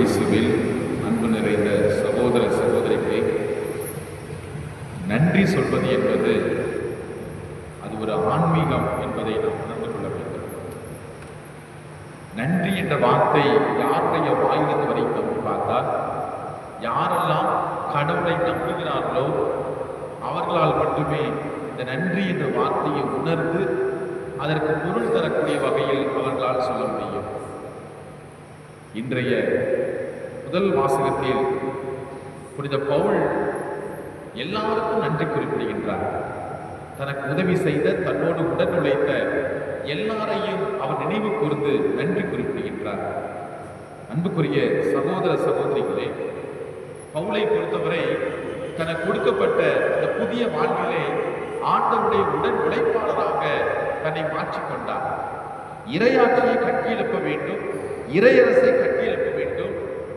இயேசுவில் அன்பு நிறைந்த சகோதர சகோதரிக்கு நன்றி சொல்வது என்பது அது ஒரு ஆன்மீகம் என்பதை நாம் உணர்ந்து கொள்ள வேண்டும். நன்றி என்ற வார்த்தை யாருடைய வாயிலிருந்து வரைக்கும் பார்த்தால் யாரெல்லாம் கடவுளை நம்புகிறார்களோ அவர்களால் மட்டுமே இந்த நன்றி என்ற வார்த்தையை உணர்ந்து அதற்கு பொருள் தரக்கூடிய வகையில் அவர்களால் சொல்ல முடியும். இன்றைய முதல் வாசகத்தில் புனித பவுல் எல்லாருக்கும் நன்றி குறிப்பிடுகின்றார். தனக்கு உதவி செய்த தன்னோடு உடன் உழைத்த எல்லாரையும் அவர் நினைவு கூர்ந்து நன்றி குறிப்பிடுகின்றார். அன்புக்குரிய சகோதர சகோதரிகளே பவுலை பொறுத்தவரை தனக்கு கொடுக்கப்பட்ட இந்த புதிய வாழ்விலே ஆண்டவருடைய உடன் உழைப்பாளராக தன்னை மாற்றிக்கொண்டார். இரையாட்சியை கட்டியெழுப்ப வேண்டும் இறையரசை கட்டியெழுப்ப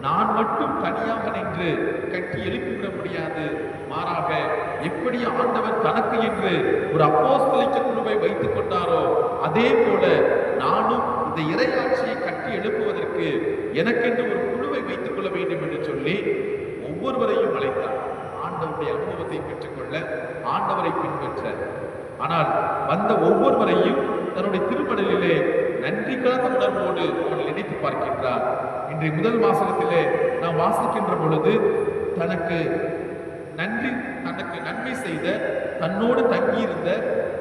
நான் மட்டும் தனியாக நின்று கட்டி எழுப்பிவிட முடியாது. மாறாக எப்படி ஆண்டவர் தனக்கு என்று ஒரு அப்போஸ்தலிக்க குழுவை வைத்துக் கொண்டாரோ அதே போல நானும் இந்த இறையாட்சியை கட்டி எழுப்புவதற்கு எனக்கென்று ஒரு குழுவை வைத்துக் கொள்ள வேண்டும் என்று சொல்லி ஒவ்வொருவரையும் அழைத்தார். ஆண்டவருடைய அனுபவத்தை பெற்றுக்கொள்ள ஆண்டவரை பின்பற்ற. ஆனால் வந்த ஒவ்வொருவரையும் தன்னுடைய திருமணலிலே நன்றி கலந்த உணர்வோடு அவன் நினைத்து பார்க்கின்றார் இன்றைய முதல் வாசகத்திலே நாம் வாசிக்கின்ற பொழுது தனக்கு நன்றி தனக்கு நன்மை செய்த தன்னோடு தங்கியிருந்த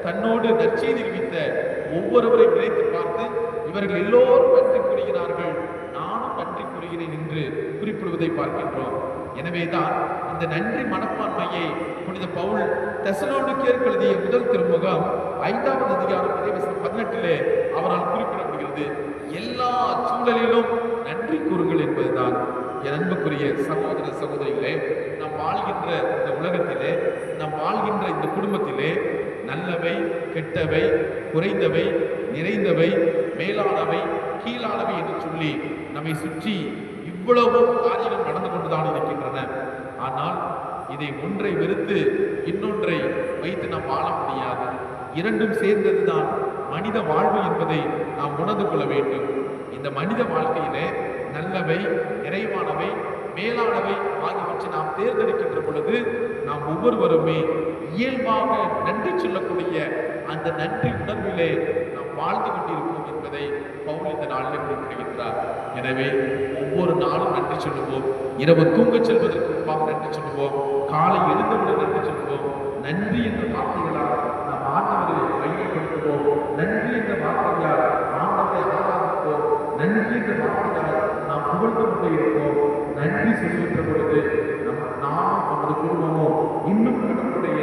தன்னோடு நற்செய்தி அறிவித்த ஒவ்வொருவரை நினைத்து பார்த்து இவர்கள் எல்லோரும் நன்றி கூறுகிறார்கள். நானும் நன்றி கூறுகிறேன் என்று குறிப்பிடுவதை பார்க்கின்றோம். எனவேதான் இந்த நன்றி மனப்பான்மையை புனித பவுல் தெசலோனுக்கு எழுதிய முதல் திருமுகம் ஐந்தாவது அதிகாரம் இறைவசம் பதினெட்டிலே அவரால் குறிப்பிடப்படுகிறது. எல்லா சூழலிலும் நன்றி கூறுங்கள் என்பதுதான் என் அன்புக்குரிய சகோதர சகோதரிகளே நாம் வாழ்கின்ற இந்த உலகத்திலே நாம் வாழ்கின்ற இந்த குடும்பத்திலே நல்லவை கெட்டவை குறைந்தவை நிறைந்தவை மேலானவை கீழானவை என்று சொல்லி நம்மை சுற்றி இவ்வளவு காரியங்கள் நடந்து கொண்டுதான் இருக்கிறது. ஆனால் இதை ஒன்றை வெறுத்து இன்னொன்றை வைத்து நாம் வாழ முடியாது. இரண்டும் சேர்ந்ததுதான் மனித வாழ்வு என்பதை நாம் உணர்ந்து கொள்ள வேண்டும். இந்த மனித வாழ்க்கையிலே நல்லவை நிறைவானவை மேலானவை ஆகியவற்றை நாம் தேர்ந்தெடுக்கின்ற பொழுது நாம் ஒவ்வொருவருமே இயல்பாக நன்றி சொல்லக்கூடிய அந்த நன்றி உணர்விலே நாம் வாழ்ந்து கொண்டிருப்போம் என்பதை பவுல் இந்த நாளில் குறிப்பிடுகின்றார். எனவே ஒவ்வொரு நாளும் நன்றி சொல்லுவோம். இரவு தூங்க செல்வதற்கு முன்பாக நன்றி சொல்லுவோம். காலை எழுந்தவுடன் நன்றி சொல்லுவோம். நன்றி என்ற வார்த்தைகளால் நாம் ஆண்டவரை மையப்படுத்துவோம் நன்றி என்ற வார்த்தையால் ஆண்டவரை ஆராதிப்போம். நன்றி என்ற வார்த்தையால் நாம் புகழ்ந்து கொண்டே இருப்போம். நன்றி சொல்கின்ற பொழுது நம் நாமும் நமது குடும்பமும் இன்னும் நம்முடைய